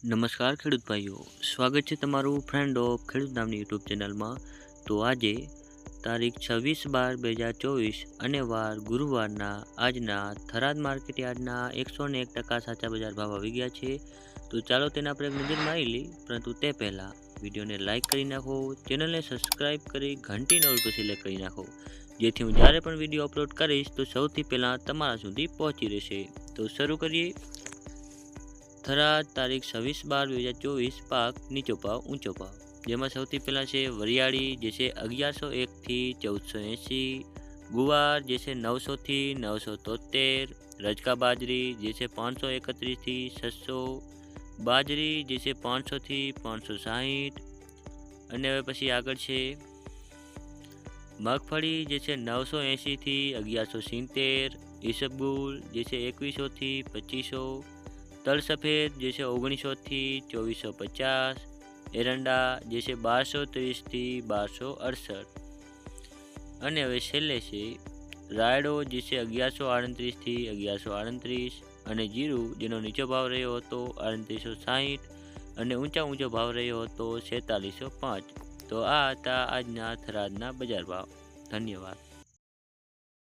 નમસ્કાર ખેડૂત ભાઈઓ, સ્વાગત છે તમારું ફ્રેન્ડ ઓફ ખેડૂત નામની યુટ્યુબ ચેનલમાં તો આજે તારીખ છવ્વીસ બાર બે હજાર ચોવીસ અને વાર ગુરુવારના આજના થરાદ માર્કેટ યાર્ડના એકસો ને એક ટકા સાચા બજાર ભાવ આવી ગયા છે. તો ચાલો તેના પર એક નજર મારી લઈ પરંતુ તે પહેલાં વિડીયોને લાઇક કરી નાખો, ચેનલને સબસ્ક્રાઈબ કરી ઘંટી પર સિલેક્ટ કરી નાખો. જેથી હું જ્યારે પણ વીડિયો અપલોડ કરીશ, તો સૌથી પહેલાં તમારા સુધી પહોંચી રહેશે. તો શરૂ કરીએ. થરાદ તારીખ છવ્વીસ બાર બે હજાર ચોવીસ પાક નીચો ભાવ ઊંચો ભાવ જેમાં સૌથી પહેલાં છે વરિયાળી, જે છે અગિયારસો એકથી ચૌદસો એંસી ગુવાર, જે છે નવસોથી નવસો તોતેર રજકા બાજરી, જે છે પાંચસો એકત્રીસથી છસો. બાજરી, જે છે પાંચસોથી પાંચસો સાહીઠ. અને હવે પછી આગળ છે મગફળી, જે છે નવસો એંશીથી અગિયારસો સિત્તેર. ઈસબગુલ, જે છે એકવીસોથી પચીસો. તલ સફેદ, જે છે ઓગણીસોથી ચોવીસો પચાસ. એરંડા, જે છે બારસો ત્રીસથી બારસો અડસઠ. અને હવે છેલ્લે છે, રાયડો, જે છે અગિયારસો આડત્રીસથી અગિયારસો આડત્રીસ. અને જીરું, જેનો નીચો ભાવ રહ્યો હતો આડત્રીસો સાહીઠ અને ઊંચા ઊંચો ભાવ રહ્યો હતો છેતાલીસો પાંચ. તો આ હતા આજના થરાદના બજાર ભાવ. ધન્યવાદ.